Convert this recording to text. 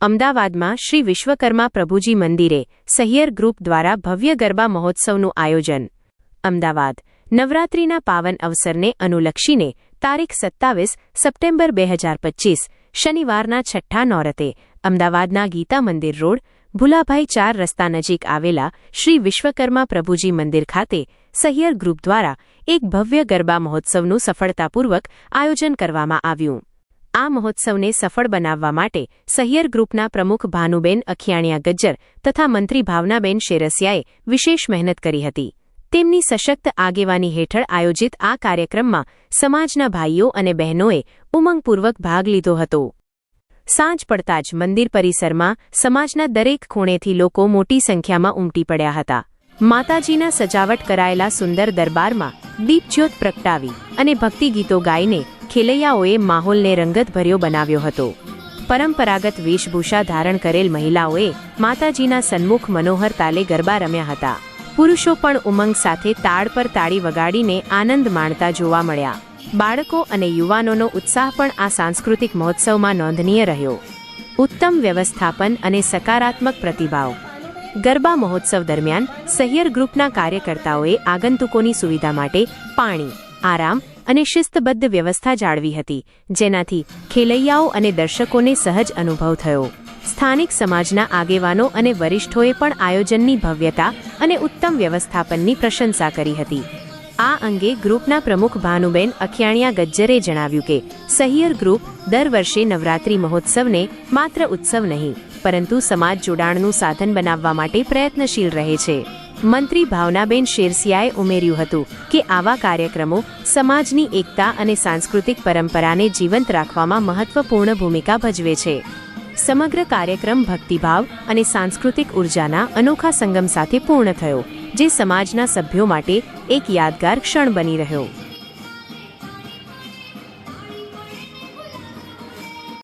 અમદાવાદમાં શ્રી વિશ્વકર્મા પ્રભુજી મંદિરે સહિયર ગ્રુપ દ્વારા ભવ્ય ગરબા મહોત્સવનું આયોજન. અમદાવાદ, નવરાત્રિના પાવન અવસરને અનુલક્ષીને તારીખ સત્તાવીસ સપ્ટેમ્બર બે હજાર પચ્ચીસ શનિવારના છઠ્ઠા નોરતે અમદાવાદના ગીતા મંદિર રોડ, ભુલાભાઈ ચાર રસ્તા નજીક આવેલા શ્રી વિશ્વકર્મા પ્રભુજી મંદિર ખાતે સહિયર ગ્રુપ દ્વારા એક ભવ્ય ગરબા મહોત્સવનું સફળતાપૂર્વક આયોજન કરવામાં આવ્યું. આ મહોત્સવને સફળ બનાવવા માટે સહિયર ગ્રુપના પ્રમુખ ભાનુબેન અખિયાણિયા ગજ્જર તથા મંત્રી ભાવનાબેન શેરસિયાએ વિશેષ મહેનત કરી હતી. તેમની સશક્ત આગેવાની હેઠળ આયોજિત આ કાર્યક્રમમાં સમાજના ભાઈઓ અને બહેનોએ ઉમંગપૂર્વક ભાગ લીધો હતો. સાંજ પડતા જ મંદિર પરિસરમાં સમાજના દરેક ખૂણેથી લોકો મોટી સંખ્યામાં ઉમટી પડ્યા હતા. માતાજીના સજાવટ કરાયેલા સુંદર દરબારમાં દીપજ્યોત પ્રગટાવી અને ભક્તિગીતો ગાઈને ખેલૈયાઓએ માહોલને રંગતભર્યો બનાવ્યો હતો. પરંપરાગત વેશભૂષા ધારણ કરેલ મહિલાઓએ માતાજીના સન્મુખ મનોહર તાલે ગરબા રમ્યા હતા. પુરુષો પણ ઉમંગ સાથે તાળ પર તાળી વગાડીને આનંદ માણતા જોવા મળ્યા. બાળકો અને યુવાનોનો ઉત્સાહ પણ આ સાંસ્કૃતિક મહોત્સવમાં નોંધનીય રહ્યો. ઉત્તમ વ્યવસ્થાપન અને સકારાત્મક પ્રતિભાવ. ગરબા મહોત્સવ દરમિયાન સહિયર ગ્રુપના કાર્યકર્તાઓએ આગંતુકોની સુવિધા માટે પાણી આરામ અને શિસ્તબદ્ધ વ્યવસ્થા જાળવી હતી, જેનાથી ખેલૈયાઓ અને દર્શકોને સહજ અનુભવ થયો. સ્થાનિક સમાજના આગેવાનો અને વરિષ્ઠોએ પણ આયોજનની ભવ્યતા અને ઉત્તમ વ્યવસ્થાપનની પ્રશંસા કરી હતી. આ અંગે ગ્રુપના પ્રમુખ ભાનુબેન અખિયાણિયા ગજ્જરે જણાવ્યું કે, સહિયર ગ્રુપ દર વર્ષે નવરાત્રી મહોત્સવને માત્ર ઉત્સવ નહીં, પરંતુ સમાજ જોડાણનું સાધન બનાવવા માટે પ્રયત્નશીલ રહે છે. મંત્રી ભાવનાબેન શેરસિયાએ ઉમેર્યું હતું કે આવા કાર્યક્રમો સમાજની એકતા અને સાંસ્કૃતિક પરંપરાને જીવંત રાખવામાં મહત્વપૂર્ણ ભૂમિકા ભજવે છે. સમગ્ર કાર્યક્રમ ભક્તિભાવ અને સાંસ્કૃતિક ઉર્જાના અનોખા સંગમ સાથે પૂર્ણ થયો, જે સમાજના સભ્યો માટે એક યાદગાર ક્ષણ બની રહ્યો.